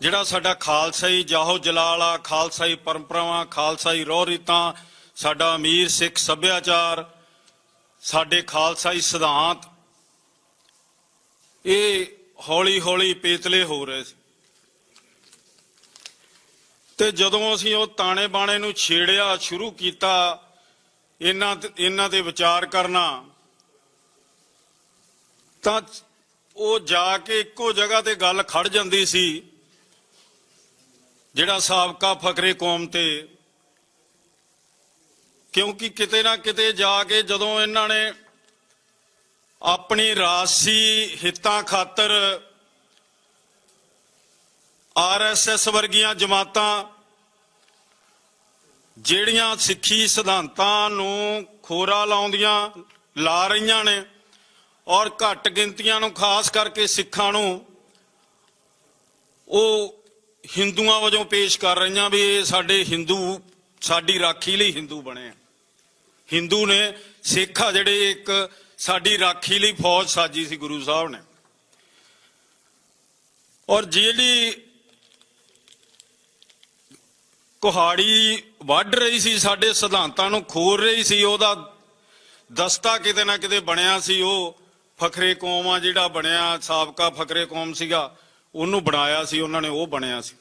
ਜਿਹੜਾ ਸਾਡਾ ਖਾਲਸਾਈ ਜਾਹੋ ਜਲਾਲਾ ਖਾਲਸਾਈ ਪਰੰਪਰਾਵਾਂ ਖਾਲਸਾਈ ਰੋਹ ਰੀਤਾਂ, ਸਾਡਾ ਅਮੀਰ ਸਿੱਖ ਸੱਭਿਆਚਾਰ, ਸਾਡੇ ਖਾਲਸਾਈ ਸਿਧਾਂਤ, ਇਹ ਹੌਲੀ ਹੌਲੀ ਪੇਤਲੇ ਹੋ ਰਹੇ ਸੀ। ਤੇ ਜਦੋਂ ਅਸੀਂ ਉਹ ਤਾਣੇ ਬਾਣੇ ਨੂੰ ਛੇੜਿਆ, ਸ਼ੁਰੂ ਕੀਤਾ, ਇਹਨਾਂ ਤੇ- ਇਹਨਾਂ ਤੇ ਵਿਚਾਰ ਕਰਨਾ, ਤਾਂ ਉਹ ਜਾ ਕੇ ਇੱਕੋ ਜਗ੍ਹਾ ਤੇ ਗੱਲ ਖੜ ਜਾਂਦੀ ਸੀ ਜਿਹੜਾ ਸਾਬਕਾ ਫਕਰੇ ਕੌਮ ਤੇ, ਕਿਉਂਕਿ ਕਿਤੇ ਨਾ ਕਿਤੇ ਜਾ ਕੇ ਜਦੋਂ ਇਹਨਾਂ ਨੇ ਆਪਣੀ ਰਾਸੀ ਹਿੱਤਾਂ ਖਾਤਰ ਆਰਐਸਐਸ ਵਰਗੀਆਂ ਜਮਾਤਾਂ, ਜਿਹੜੀਆਂ ਸਿੱਖੀ ਸਿਧਾਂਤਾਂ ਨੂੰ ਖੋਰਾ ਲਾਉਂਦੀਆਂ ਲਾ ਰਹੀਆਂ ਨੇ ਔਰ ਘੱਟ ਗਿਣਤੀਆਂ ਨੂੰ, ਖਾਸ ਕਰਕੇ ਸਿੱਖਾਂ ਨੂੰ, ਉਹ ਹਿੰਦੂਆਂ ਵਜੋਂ ਪੇਸ਼ ਕਰ ਰਹੀਆਂ ਵੀ ਇਹ ਸਾਡੇ ਹਿੰਦੂ, ਸਾਡੀ ਰਾਖੀ ਲਈ ਹਿੰਦੂ ਬਣੇ ਆ। ਹਿੰਦੂ ਨੇ ਸਿੱਖ ਆ ਜਿਹੜੇ ਇੱਕ ਸਾਡੀ ਰਾਖੀ ਲਈ ਫੌਜ ਸਾਜੀ ਸੀ ਗੁਰੂ ਸਾਹਿਬ ਨੇ। ਔਰ ਜਿਹੜੀ ਕੁਹਾੜੀ ਵੱਢ ਰਹੀ ਸੀ, ਸਾਡੇ ਸਿਧਾਂਤਾਂ ਨੂੰ ਖੋਰ ਰਹੀ ਸੀ, ਉਹਦਾ ਦਸਤਾ ਕਿਤੇ ਨਾ ਕਿਤੇ ਬਣਿਆ ਸੀ, ਉਹ ਫਖਰੇ ਕੌਮ ਆ ਜਿਹੜਾ ਬਣਿਆ, ਸਾਬਕਾ ਫਖਰੇ ਕੌਮ ਸੀਗਾ। ਉਹਨੂੰ ਬਣਾਇਆ ਸੀ, ਉਹਨਾਂ ਨੇ ਉਹ ਬਣਿਆ ਸੀ।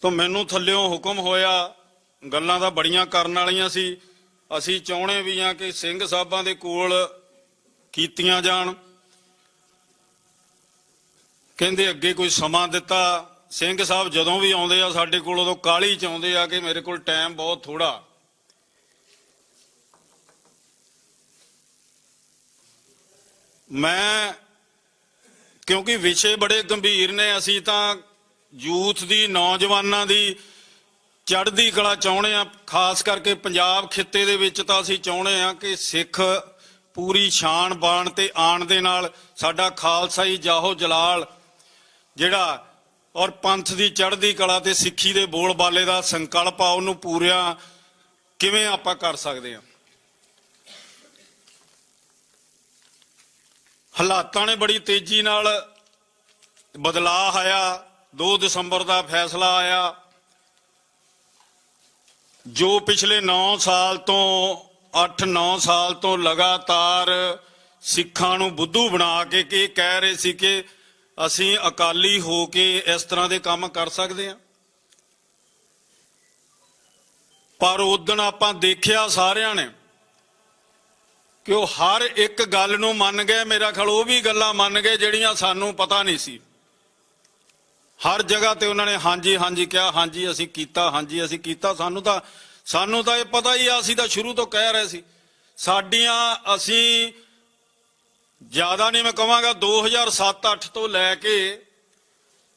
ਤਾਂ ਮੈਨੂੰ ਥੱਲਿਓਂ ਹੁਕਮ ਹੋਇਆ, ਗੱਲਾਂ ਤਾਂ ਬੜੀਆਂ ਕਰਨ ਵਾਲੀਆਂ ਸੀ। ਅਸੀਂ ਚਾਹੁੰਦੇ ਵੀ ਆ ਕਿ ਸਿੰਘ ਸਾਹਿਬਾਂ ਦੇ ਕੋਲ ਕੀਤੀਆਂ ਜਾਣ। ਕਹਿੰਦੇ ਅੱਗੇ ਕੋਈ ਸਮਾਂ ਦਿੱਤਾ। ਸਿੰਘ ਸਾਹਿਬ ਜਦੋਂ ਵੀ ਆਉਂਦੇ ਆ ਸਾਡੇ ਕੋਲ, ਉਦੋਂ ਕਾਲੀ ਚ ਆਉਂਦੇ ਆ ਕਿ ਮੇਰੇ ਕੋਲ ਟਾਈਮ ਬਹੁਤ ਥੋੜਾ ਮੈਂ, ਕਿਉਂਕਿ ਵਿਸ਼ੇ ਬੜੇ ਗੰਭੀਰ ਨੇ, ਅਸੀਂ ਤਾਂ ਯੂਥ ਦੀ, ਨੌਜਵਾਨਾਂ ਦੀ ਚੜ੍ਹਦੀ ਕਲਾ ਚਾਹੁੰਦੇ ਆ ਖਾਸ ਕਰਕੇ ਪੰਜਾਬ ਖਿੱਤੇ ਦੇ ਵਿੱਚ ਤਾਂ ਅਸੀਂ ਚਾਹੁੰਦੇ ਆ ਕਿ ਸਿੱਖ ਪੂਰੀ ਸ਼ਾਨ ਬਾਣ ਤੇ ਆਣ ਦੇ ਨਾਲ ਸਾਡਾ ਖਾਲਸਾਈ ਜਾਹੋ ਜਲਾਲ, ਜਿਹੜਾ ਔਰ ਪੰਥ ਦੀ ਚੜ੍ਹਦੀ ਕਲਾ ਤੇ ਸਿੱਖੀ ਦੇ ਬੋਲ ਬਾਲੇ ਦਾ ਸੰਕਲਪ ਆ, ਉਹਨੂੰ ਪੂਰਿਆ ਕਿਵੇਂ ਆਪਾਂ ਕਰ ਸਕਦੇ ਆ ਹਾਲਾਤਾਂ ਨੇ ਬੜੀ ਤੇਜ਼ੀ ਨਾਲ ਬਦਲਾਅ ਆਇਆ। 2 ਦਸੰਬਰ ਦਾ ਫੈਸਲਾ ਆਇਆ। ਜੋ ਪਿਛਲੇ 9 ਸਾਲ ਤੋਂ 8-9 ਸਾਲ ਤੋਂ ਲਗਾਤਾਰ ਸਿੱਖਾਂ ਨੂੰ ਬੁੱਧੂ ਬਣਾ ਕੇ ਕਿ ਇਹ ਕਹਿ ਰਹੇ ਸੀ ਕਿ ਅਸੀਂ ਅਕਾਲੀ ਹੋ ਕੇ ਇਸ ਤਰ੍ਹਾਂ ਦੇ ਕੰਮ ਕਰ ਸਕਦੇ ਹਾਂ। ਪਰ ਉਦੋਂ ਆਪਾਂ ਦੇਖਿਆ ਸਾਰਿਆਂ ਨੇ ਕਿ ਉਹ ਹਰ ਇੱਕ ਗੱਲ ਨੂੰ ਮੰਨ ਗਏ ਮੇਰਾ ਖਿਆਲ ਉਹ ਵੀ ਗੱਲਾਂ ਮੰਨ ਗਏ ਜਿਹੜੀਆਂ ਸਾਨੂੰ ਪਤਾ ਨਹੀਂ ਸੀ। ਹਰ ਜਗ੍ਹਾ ਤੇ ਉਹਨਾਂ ਨੇ ਹਾਂਜੀ ਹਾਂਜੀ ਕਿਹਾ, ਹਾਂਜੀ ਅਸੀਂ ਕੀਤਾ, ਹਾਂਜੀ ਅਸੀਂ ਕੀਤਾ। ਸਾਨੂੰ ਤਾਂ ਸਾਨੂੰ ਤਾਂ ਇਹ ਪਤਾ ਹੀ ਆ, ਅਸੀਂ ਤਾਂ ਸ਼ੁਰੂ ਤੋਂ ਕਹਿ ਰਹੇ ਸੀ। ਸਾਡੀਆਂ ਅਸੀਂ ਜ਼ਿਆਦਾ ਨਹੀਂ ਮੈਂ ਕਹਾਂਗਾ 2007-8 ਤੋਂ ਲੈ ਕੇ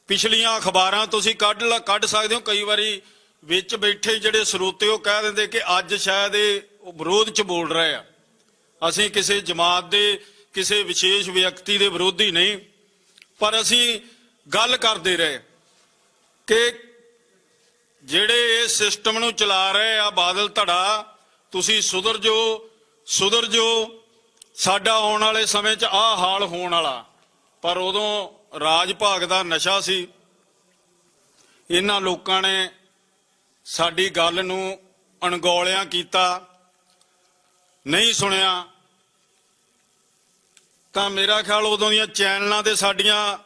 ਪਿਛਲੀਆਂ ਅਖਬਾਰਾਂ ਤੁਸੀਂ ਕੱਢ ਲ- ਕੱਢ ਸਕਦੇ ਹੋ। ਕਈ ਵਾਰੀ ਵਿੱਚ ਬੈਠੇ ਜਿਹੜੇ ਸਰੋਤੇ ਉਹ ਕਹਿ ਦਿੰਦੇ ਕਿ ਅੱਜ ਸ਼ਾਇਦ ਇਹ ਉਹ ਵਿਰੋਧ 'ਚ ਬੋਲ ਰਹੇ ਆ। ਅਸੀਂ ਕਿਸੇ ਜਮਾਤ ਦੇ, ਕਿਸੇ ਵਿਸ਼ੇਸ਼ ਵਿਅਕਤੀ ਦੇ ਵਿਰੋਧੀ ਨਹੀਂ, ਪਰ ਅਸੀਂ ਗੱਲ ਕਰਦੇ ਰਹੇ ਕਿ ਜਿਹੜੇ ਇਹ ਸਿਸਟਮ ਨੂੰ ਚਲਾ ਰਹੇ ਆ ਬਾਦਲ ਧੜਾ, ਤੁਸੀਂ ਸੁਧਰ ਜੋ ਸੁਧਰ ਜੋ, ਸਾਡਾ ਆਉਣ ਵਾਲੇ ਸਮੇਂ 'ਚ ਆਹ ਹਾਲ ਹੋਣ ਵਾਲਾ। ਪਰ ਉਦੋਂ ਰਾਜ ਭਾਗ ਦਾ ਨਸ਼ਾ ਸੀ। ਇਹਨਾਂ ਲੋਕਾਂ ਨੇ ਸਾਡੀ ਗੱਲ ਨੂੰ ਅਣਗੌਲਿਆਂ ਕੀਤਾ। ਨਹੀਂ ਸੁਣਿਆ। ਤਾਂ ਮੇਰਾ ਖਿਆਲ ਉਦੋਂ ਦੀਆਂ ਚੈਨਲਾਂ ਤੇ ਸਾਡੀਆਂ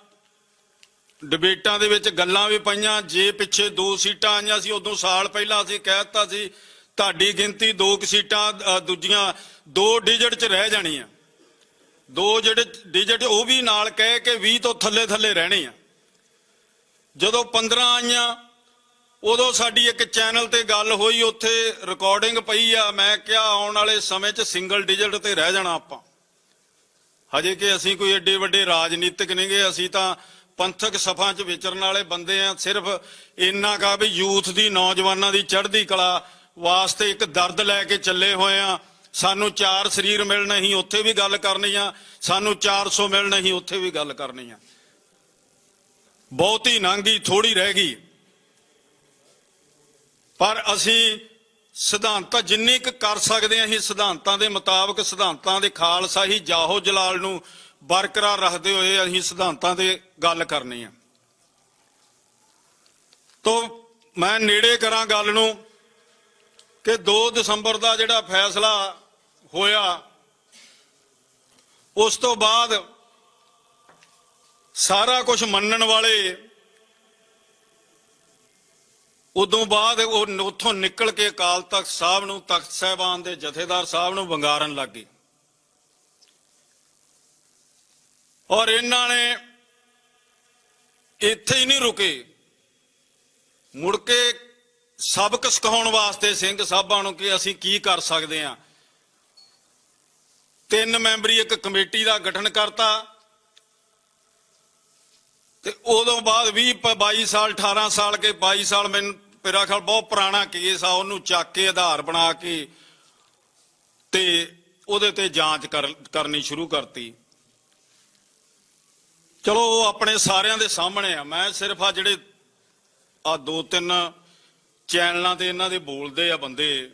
ਡਿਬੇਟਾਂ ਦੇ ਵਿੱਚ ਗੱਲਾਂ ਵੀ ਪਈਆਂ। ਜੇ ਪਿੱਛੇ ਦੋ ਸੀਟਾਂ ਆਈਆਂ ਸੀ, ਉਦੋਂ ਸਾਲ ਪਹਿਲਾਂ ਅਸੀਂ ਕਹਿ ਦਿੱਤਾ ਸੀ, ਤੁਹਾਡੀ ਗਿਣਤੀ ਦੋ ਕੁ ਸੀਟਾਂ ਦੂਜੀਆਂ ਦੋ ਡਿਜਿਟ 'ਚ ਰਹਿ ਜਾਣੀਆਂ। ਦੋ ਜਿਹੜੇ ਡਿਜਿਟ, ਉਹ ਵੀ ਨਾਲ ਕਹਿ ਕੇ 20 ਤੋਂ ਥੱਲੇ ਥੱਲੇ ਰਹਿਣੇ ਆ। ਜਦੋਂ 15 ਆਈਆਂ ਉਦੋਂ ਸਾਡੀ ਇੱਕ ਚੈਨਲ ਤੇ ਗੱਲ ਹੋਈ, ਉੱਥੇ ਰਿਕਾਰਡਿੰਗ ਪਈ ਆ। ਮੈਂ ਕਿਹਾ, ਆਉਣ ਵਾਲੇ ਸਮੇਂ 'ਚ ਸਿੰਗਲ ਡਿਜਿਟ ਤੇ ਰਹਿ ਜਾਣਾ ਆਪਾਂ। ਹਜੇ ਕਿ ਅਸੀਂ ਕੋਈ ਏਡੇ ਵੱਡੇ ਰਾਜਨੀਤਿਕ ਨਹੀਂਗੇ, ਅਸੀਂ ਤਾਂ ਪੰਥਕ ਸਫ਼ਾਂ 'ਚ ਵਿਚਰਨ ਵਾਲੇ ਬੰਦੇ ਆ। ਸਿਰਫ ਇੰਨਾ ਕਾ ਵੀ ਯੂਥ ਦੀ, ਨੌਜਵਾਨਾਂ ਦੀ ਚੜ੍ਹਦੀ ਕਲਾ ਵਾਸਤੇ ਇੱਕ ਦਰਦ ਲੈ ਕੇ ਚੱਲੇ ਹੋਏ ਆ। ਸਾਨੂੰ ਚਾਰ ਸਰੀਰ ਮਿਲਣਾ ਹੀ ਉੱਥੇ ਵੀ ਗੱਲ ਕਰਨੀ ਆ। ਸਾਨੂੰ 400 ਮਿਲਣੇ ਹੀ ਉੱਥੇ ਵੀ ਗੱਲ ਕਰਨੀ ਆ। ਬਹੁਤੀ ਨਾਂਗੀ ਥੋੜੀ ਰਹਿ ਗਈ। ਪਰ ਅਸੀਂ ਸਿਧਾਂਤਾਂ ਜਿੰਨੀ ਕੁ ਕਰ ਸਕਦੇ ਹਾਂ, ਅਸੀਂ ਸਿਧਾਂਤਾਂ ਦੇ ਮੁਤਾਬਕ ਸਿਧਾਂਤਾਂ ਦੇ ਖਾਲਸਾ ਹੀ ਜਾਹੋ ਜਲਾਲ ਨੂੰ ਬਰਕਰਾਰ ਰੱਖਦੇ ਹੋਏ ਅਸੀਂ ਸਿਧਾਂਤਾਂ ਤੇ ਗੱਲ ਕਰਨੀ ਆ। ਤੋਂ ਮੈਂ ਨੇੜੇ ਕਰਾਂ ਗੱਲ ਨੂੰ ਕਿ 2 ਦਸੰਬਰ ਦਾ ਜਿਹੜਾ ਫੈਸਲਾ ਹੋਇਆ, ਉਸ ਤੋਂ ਬਾਅਦ ਸਾਰਾ ਕੁਝ ਮੰਨਣ ਵਾਲੇ ਉਦੋਂ ਬਾਅਦ ਉਹ ਉੱਥੋਂ ਨਿਕਲ ਕੇ ਅਕਾਲ ਤਖਤ ਸਾਹਿਬ ਨੂੰ, ਤਖਤ ਸਾਹਿਬਾਨ ਦੇ ਜਥੇਦਾਰ ਸਾਹਿਬ ਨੂੰ ਵੰਗਾਰਨ ਲੱਗ ਗਏ। ਔਰ ਇਹਨਾਂ ਨੇ ਇੱਥੇ ਹੀ ਨਹੀਂ ਰੁਕੇ। ਮੁੜ ਕੇ ਸਬਕ ਸਿਖਾਉਣ ਵਾਸਤੇ ਸਿੰਘ ਸਾਹਿਬਾਂ ਨੂੰ ਕਿ ਅਸੀਂ ਕੀ ਕਰ ਸਕਦੇ ਹਾਂ। ਤਿੰਨ ਮੈਂਬਰੀ ਇੱਕ ਕਮੇਟੀ ਦਾ ਗਠਨ ਕਰਤਾ। ਤੇ ਉਦੋਂ ਬਾਅਦ 20 ਪ- 22 ਸਾਲ 18 ਸਾਲ ਕੇ 22 ਸਾਲ ਮੈਨੂੰ ਮੇਰਾ ਖਿਆਲ ਬਹੁਤ ਪੁਰਾਣਾ ਕੇਸ ਆ, ਉਹਨੂੰ ਚੱਕ ਕੇ ਆਧਾਰ ਬਣਾ ਕੇ ਤੇ ਉਹਦੇ ਤੇ ਜਾਂਚ ਕਰ- ਕਰਨੀ ਸ਼ੁਰੂ ਕਰਤੀ। ਚਲੋ, ਉਹ ਆਪਣੇ ਸਾਰਿਆਂ ਦੇ ਸਾਹਮਣੇ ਆ। ਮੈਂ ਸਿਰਫ ਆ ਜਿਹੜੇ ਆ ਦੋ ਤਿੰਨ ਚੈਨਲਾਂ ਤੇ ਇਹਨਾਂ ਦੇ ਬੋਲਦੇ ਆ ਬੰਦੇ,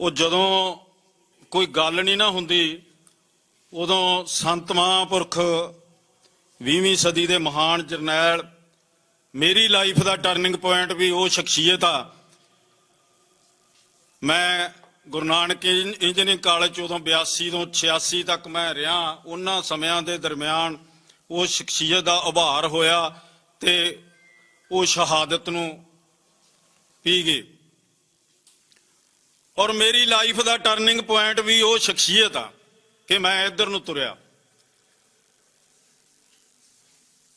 ਉਹ ਜਦੋਂ ਕੋਈ ਗੱਲ ਨਹੀਂ ਨਾ ਹੁੰਦੀ, ਉਦੋਂ ਸੰਤ ਮਹਾਂਪੁਰਖ 20ਵੀਂ ਸਦੀ ਦੇ ਮਹਾਨ ਜਰਨੈਲ, ਮੇਰੀ ਲਾਈਫ ਦਾ ਟਰਨਿੰਗ ਪੁਆਇੰਟ ਵੀ ਉਹ ਸ਼ਖਸੀਅਤ ਆ। ਮੈਂ ਗੁਰੂ ਨਾਨਕ ਇੰਜੀਨੀਅਰਿੰਗ ਕਾਲਜ ਚ ਉਦੋਂ 82 ਤੋਂ 86 ਤੱਕ ਮੈਂ ਰਿਹਾ। ਉਹਨਾਂ ਸਮਿਆਂ ਦੇ ਦਰਮਿਆਨ ਉਹ ਸ਼ਖਸੀਅਤ ਦਾ ਉਭਾਰ ਹੋਇਆ ਤੇ ਉਹ ਸ਼ਹਾਦਤ ਨੂੰ ਪੀ ਗਏ। ਔਰ ਮੇਰੀ ਲਾਈਫ ਦਾ ਟਰਨਿੰਗ ਪੁਆਇੰਟ ਵੀ ਉਹ ਸ਼ਖਸੀਅਤ ਆ ਕਿ ਮੈਂ ਇੱਧਰ ਨੂੰ ਤੁਰਿਆ।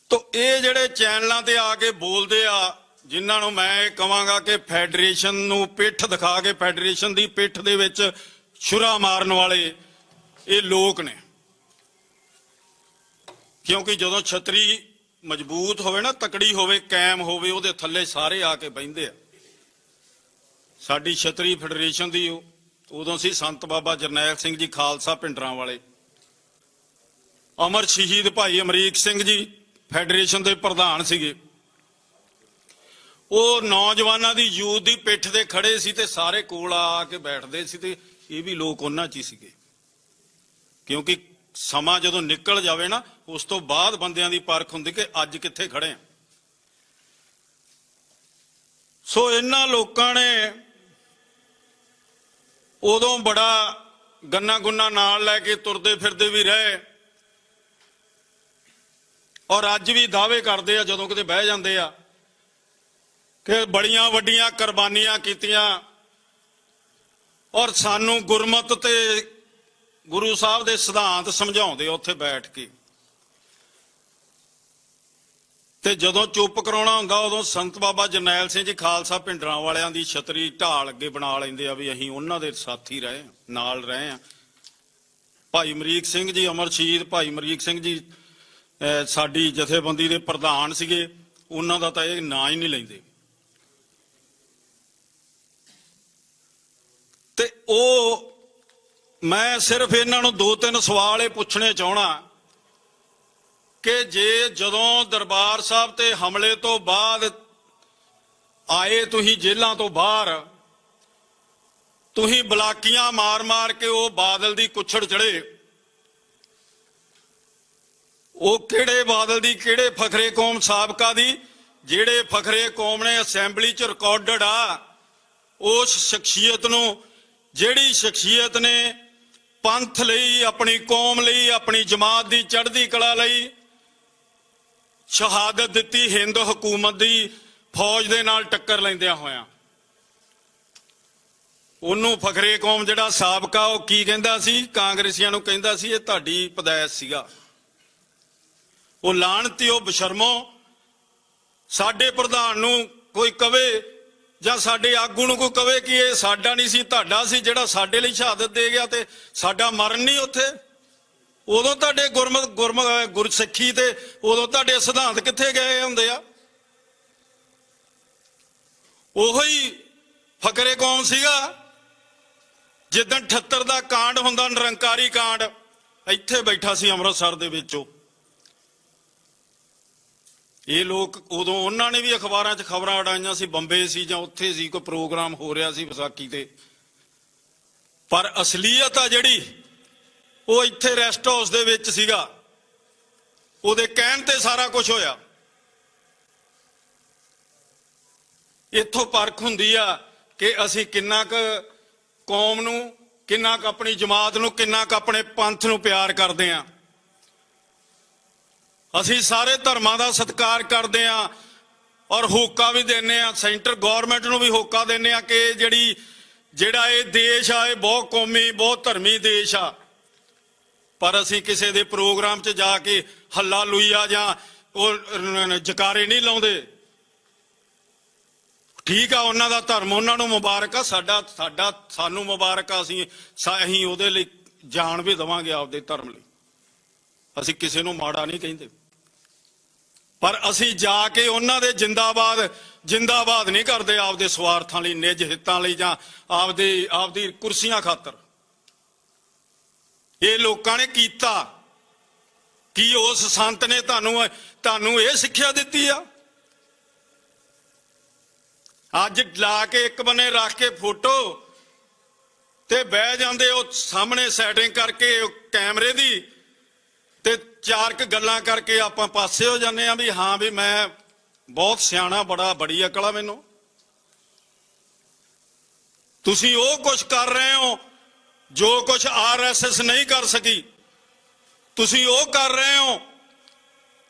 ਤੋ ਇਹ ਜਿਹੜੇ ਚੈਨਲਾਂ ਤੇ ਆ ਕੇ ਬੋਲਦੇ ਆ, ਜਿਨ੍ਹਾਂ ਨੂੰ ਮੈਂ ਇਹ ਕਵਾਂਗਾ ਕਿ ਫੈਡਰੇਸ਼ਨ ਨੂੰ ਪਿੱਠ ਦਿਖਾ ਕੇ, ਫੈਡਰੇਸ਼ਨ ਦੀ ਪਿੱਠ ਦੇ ਵਿੱਚ ਛੁਰਾ ਮਾਰਨ ਵਾਲੇ ਇਹ ਲੋਕ ਨੇ। ਕਿਉਂਕਿ ਜਦੋਂ ਛਤਰੀ ਮਜ਼ਬੂਤ ਹੋਵੇ ਨਾ, ਤਕੜੀ ਹੋਵੇ, ਕਾਇਮ ਹੋਵੇ, ਉਹਦੇ ਥੱਲੇ ਸਾਰੇ ਆ ਕੇ ਬਹਿੰਦੇ ਆ। ਸਾਡੀ ਛਤਰੀ ਫੈਡਰੇਸ਼ਨ ਦੀ ਉਹ- ਉਦੋਂ ਸੀ ਸੰਤ ਬਾਬਾ ਜਰਨੈਲ ਸਿੰਘ ਜੀ ਖਾਲਸਾ ਪਿੰਡਰਾਂ ਵਾਲੇ। ਅਮਰ ਸ਼ਹੀਦ ਭਾਈ ਅਮਰੀਕ ਸਿੰਘ ਜੀ ਫੈਡਰੇਸ਼ਨ ਦੇ ਪ੍ਰਧਾਨ ਸੀਗੇ। ਉਹ ਨੌਜਵਾਨਾਂ ਦੀ ਯੂਥ ਦੀ ਪਿੱਠ ਤੇ ਖੜੇ ਸੀ ਤੇ ਸਾਰੇ ਕੋਲ ਆ ਕੇ ਬੈਠਦੇ ਸੀ ਤੇ ਇਹ ਵੀ ਲੋਕ ਉਹਨਾਂ 'ਚ ਹੀ ਸੀਗੇ। ਕਿਉਂਕਿ ਸਮਾਂ ਜਦੋਂ ਨਿਕਲ ਜਾਵੇ ਨਾ, ਉਸ ਤੋਂ ਬਾਅਦ ਬੰਦਿਆਂ ਦੀ ਪਰਖ ਹੁੰਦੀ ਕਿ ਅੱਜ ਕਿੱਥੇ ਖੜੇ ਆ। ਸੋ ਇਹਨਾਂ ਲੋਕਾਂ ਨੇ ਉਦੋਂ ਬੜਾ ਗੰਨਾ ਗੁੰਨਾ ਨਾਲ ਲੈ ਕੇ ਤੁਰਦੇ ਫਿਰਦੇ ਵੀ ਰਹੇ। ਔਰ ਅੱਜ ਵੀ ਦਾਅਵੇ ਕਰਦੇ ਆ ਜਦੋਂ ਕਿਤੇ ਬਹਿ ਜਾਂਦੇ ਆ ਕਿ ਬੜੀਆਂ ਵੱਡੀਆਂ ਕੁਰਬਾਨੀਆਂ ਕੀਤੀਆਂ। ਔਰ ਸਾਨੂੰ ਗੁਰਮਤ ਤੇ ਗੁਰੂ ਸਾਹਿਬ ਦੇ ਸਿਧਾਂਤ ਸਮਝਾਉਂਦੇ ਆ ਉੱਥੇ ਬੈਠ ਕੇ। ਤੇ ਜਦੋਂ ਚੁੱਪ ਕਰਾਉਣਾ ਹੁੰਦਾ ਉਦੋਂ ਸੰਤ ਬਾਬਾ ਜਰਨੈਲ ਸਿੰਘ ਜੀ ਖਾਲਸਾ ਪਿੰਡਰਾਂ ਵਾਲਿਆਂ ਦੀ ਛਤਰੀ ਢਾਲ ਅੱਗੇ ਬਣਾ ਲੈਂਦੇ ਆ ਵੀ ਅਸੀਂ ਉਹਨਾਂ ਦੇ ਸਾਥੀ ਰਹੇ ਹਾਂ, ਨਾਲ ਰਹੇ ਆ। ਭਾਈ ਮਰੀਕ ਸਿੰਘ ਜੀ ਅਮਰ ਸ਼ਹੀਦ ਭਾਈ ਮਰੀਕ ਸਿੰਘ ਜੀ ਸਾਡੀ ਜਥੇਬੰਦੀ ਦੇ ਪ੍ਰਧਾਨ ਸੀਗੇ, ਉਹਨਾਂ ਦਾ ਤਾਂ ਇਹ ਨਾਂ ਹੀ ਨਹੀਂ ਲੈਂਦੇ। ਤੇ ਉਹ, ਮੈਂ ਸਿਰਫ ਇਹਨਾਂ ਨੂੰ ਦੋ ਤਿੰਨ ਸਵਾਲ ਇਹ ਪੁੱਛਣੇ ਚਾਹਣਾ ਕਿ ਜੇ ਜਦੋਂ ਦਰਬਾਰ ਸਾਹਿਬ ਤੇ ਹਮਲੇ ਤੋਂ ਬਾਅਦ ਆਏ ਤੁਸੀਂ ਜੇਲ੍ਹਾਂ ਤੋਂ ਬਾਹਰ, ਤੁਸੀਂ ਬਲਾਕੀਆਂ ਮਾਰ-ਮਾਰ ਕੇ ਉਹ ਬਾਦਲ ਦੀ ਕੁੱਛੜ ਚੜੇ ਉਹ ਕਿਹੜੇ ਬਾਦਲ ਦੀ, ਕਿਹੜੇ ਫਖਰੇ ਕੌਮ ਸਾਬਕਾ ਦੀ? ਜਿਹੜੇ ਫਖਰੇ ਕੌਮ ਨੇ ਅਸੈਂਬਲੀ ਚ ਰਿਕਾਰਡਡ ਆ, ਉਸ ਸ਼ਖਸੀਅਤ ਨੂੰ, ਜਿਹੜੀ ਸ਼ਖਸੀਅਤ ਨੇ ਪੰਥ ਲਈ, ਆਪਣੀ ਕੌਮ ਲਈ, ਆਪਣੀ ਜਮਾਤ ਦੀ ਚੜ੍ਹਦੀ ਕਲਾ ਲਈ ਸ਼ਹਾਦਤ ਦਿੱਤੀ, ਹਿੰਦ ਹਕੂਮਤ ਦੀ ਫੌਜ ਦੇ ਨਾਲ ਟੱਕਰ ਲੈਂਦਿਆਂ ਹੋਇਆਂ। ਉਹਨੂੰ ਫਖਰੇ ਕੌਮ ਜਿਹੜਾ ਸਾਬਕਾ, ਉਹ ਕੀ ਕਹਿੰਦਾ ਸੀ? ਕਾਂਗਰਸੀਆਂ ਨੂੰ ਕਹਿੰਦਾ ਸੀ, ਇਹ ਤੁਹਾਡੀ ਪਦਾਇਸ਼ ਸੀਗਾ। ਉਹ ਲਾਣਤੀ ਉਹ ਬਸ਼ਰਮੋ, ਸਾਡੇ ਪ੍ਰਧਾਨ ਨੂੰ ਕੋਈ ਕਵੇ ਜਾਂ ਸਾਡੇ ਆਗੂ ਨੂੰ ਕੋਈ ਕਵੇ ਕਿ ਇਹ ਸਾਡਾ ਨਹੀਂ ਸੀ, ਤੁਹਾਡਾ ਸੀ, ਜਿਹੜਾ ਸਾਡੇ ਲਈ ਸ਼ਹਾਦਤ ਦੇ ਗਿਆ ਤੇ ਸਾਡਾ ਮਰਨ ਨਹੀਂ ਉੱਥੇ? ਉਦੋਂ ਤੁਹਾਡੇ ਗੁਰਮਤ, ਗੁਰਮ ਗੁਰਸਿੱਖੀ ਤੇ ਉਦੋਂ ਤੁਹਾਡੇ ਸਿਧਾਂਤ ਕਿੱਥੇ ਗਏ ਹੁੰਦੇ ਆ? ਉਹੀ ਫਕਰੇ ਕੌਮ ਸੀਗਾ। ਜਿੱਦਣ 78 ਦਾ ਕਾਂਡ ਹੁੰਦਾ, ਨਿਰੰਕਾਰੀ ਕਾਂਡ, ਇੱਥੇ ਬੈਠਾ ਸੀ ਅੰਮ੍ਰਿਤਸਰ ਦੇ ਵਿੱਚੋਂ। ਇਹ ਲੋਕ ਉਦੋਂ ਉਹਨਾਂ ਨੇ ਵੀ ਅਖਬਾਰਾਂ 'ਚ ਖਬਰਾਂ ਉਡਾਈਆਂ ਸੀ, ਬੰਬੇ ਸੀ ਜਾਂ ਉੱਥੇ ਸੀ, ਕੋਈ ਪ੍ਰੋਗਰਾਮ ਹੋ ਰਿਹਾ ਸੀ ਵਿਸਾਖੀ ਤੇ। ਪਰ ਅਸਲੀਅਤ ਆ ਜਿਹੜੀ, ਉਹ ਇੱਥੇ ਰੈਸਟ ਹਾਊਸ ਦੇ ਵਿੱਚ ਸੀਗਾ। ਉਹਦੇ ਕਹਿਣ ਤੇ ਸਾਰਾ ਕੁਝ ਹੋਇਆ। ਇੱਥੋਂ ਪਰਖ ਹੁੰਦੀ ਆ ਕਿ ਅਸੀਂ ਕਿੰਨਾ ਕੁ ਕੌਮ ਨੂੰ, ਕਿੰਨਾ ਕੁ ਆਪਣੀ ਜਮਾਤ ਨੂੰ, ਕਿੰਨਾ ਕੁ ਆਪਣੇ ਪੰਥ ਨੂੰ ਪਿਆਰ ਕਰਦੇ ਆ। ਅਸੀਂ ਸਾਰੇ ਧਰਮਾਂ ਦਾ ਸਤਿਕਾਰ ਕਰਦੇ ਆ ਔਰ ਹੋਕਾ ਵੀ ਦਿੰਨੇ ਆ ਸੈਂਟਰ ਗਵਰਨਮੈਂਟ ਨੂੰ ਵੀ ਹੋਕਾ ਦਿੰਨੇ ਆ ਕਿ ਜਿਹੜੀ, ਜਿਹੜਾ ਇਹ ਦੇਸ਼ ਆ, ਇਹ ਬਹੁਤ ਕੌਮੀ, ਬਹੁਤ ਧਰਮੀ ਦੇਸ਼ ਆ। ਪਰ ਅਸੀਂ ਕਿਸੇ ਦੇ ਪ੍ਰੋਗਰਾਮ 'ਚ ਜਾ ਕੇ ਹੱਲਾ ਲੁਈਆ ਜਾਂ ਉਹ ਜਕਾਰੇ ਨਹੀਂ ਲਾਉਂਦੇ। ਠੀਕ ਆ, ਉਹਨਾਂ ਦਾ ਧਰਮ, ਉਹਨਾਂ ਨੂੰ ਮੁਬਾਰਕ ਆ, ਸਾਡਾ ਸਾਡਾ, ਸਾਨੂੰ ਮੁਬਾਰਕ ਆ, ਅਸੀਂ ਅਸੀਂ ਉਹਦੇ ਲਈ ਜਾਨ ਵੀ ਦਵਾਂਗੇ ਆਪਦੇ ਧਰਮ ਲਈ। ਅਸੀਂ ਕਿਸੇ ਨੂੰ ਮਾੜਾ ਨਹੀਂ ਕਹਿੰਦੇ। ਪਰ ਅਸੀਂ ਜਾ ਕੇ ਉਹਨਾਂ ਦੇ ਜਿੰਦਾਬਾਦ ਜਿੰਦਾਬਾਦ ਨਹੀਂ ਕਰਦੇ ਆਪਦੇ ਸਵਾਰਥਾਂ ਲਈ, ਨਿੱਜ ਹਿੱਤਾਂ ਲਈ ਜਾਂ ਆਪਦੇ, ਆਪਦੀ ਕੁਰਸੀਆਂ ਖਾਤਰ। ਇਹ ਲੋਕਾਂ ਨੇ ਕੀਤਾ ਕੀ ਉਸ ਸੰਤ ਨੇ ਤੁਹਾਨੂੰ ਤੁਹਾਨੂੰ ਇਹ ਸਿੱਖਿਆ ਦਿੱਤੀ ਆ। ਅੱਜ ਲਾ ਕੇ ਇੱਕ ਬੰਨੇ ਰੱਖ ਕੇ ਫੋਟੋ ਤੇ ਬਹਿ ਜਾਂਦੇ ਉਹ ਸਾਹਮਣੇ ਸੈਟਿੰਗ ਕਰਕੇ ਕੈਮਰੇ ਦੀ ਤੇ ਚਾਰ ਕ ਗੱਲਾਂ ਕਰਕੇ ਆਪਾਂ ਪਾਸੇ ਹੋ ਜਾਂਦੇ ਆ ਵੀ ਹਾਂ ਵੀ ਮੈਂ ਬਹੁਤ ਸਿਆਣਾ, ਬੜਾ ਬੜੀ ਅਕਲ ਆ ਮੈਨੂੰ। ਤੁਸੀਂ ਉਹ ਕੁਝ ਕਰ ਰਹੇ ਹੋ ਜੋ ਕੁਝ ਆਰਐਸਐਸ ਨਹੀਂ ਕਰ ਸਕੀ। ਤੁਸੀਂ ਉਹ ਕਰ ਰਹੇ ਹੋ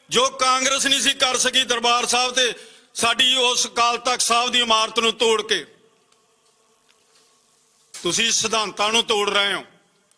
ਜੋ ਕਾਂਗਰਸ ਨਹੀਂ ਸੀ ਕਰ ਸਕੀ ਦਰਬਾਰ ਸਾਹਿਬ ਤੇ ਸਾਡੀ ਉਸ ਕਾਲ ਤੱਕ ਸਾਹਿਬ ਦੀ ਇਮਾਰਤ ਨੂੰ ਤੋੜ ਕੇ। ਤੁਸੀਂ ਸਿਧਾਂਤਾਂ ਨੂੰ ਤੋੜ ਰਹੇ ਹੋ।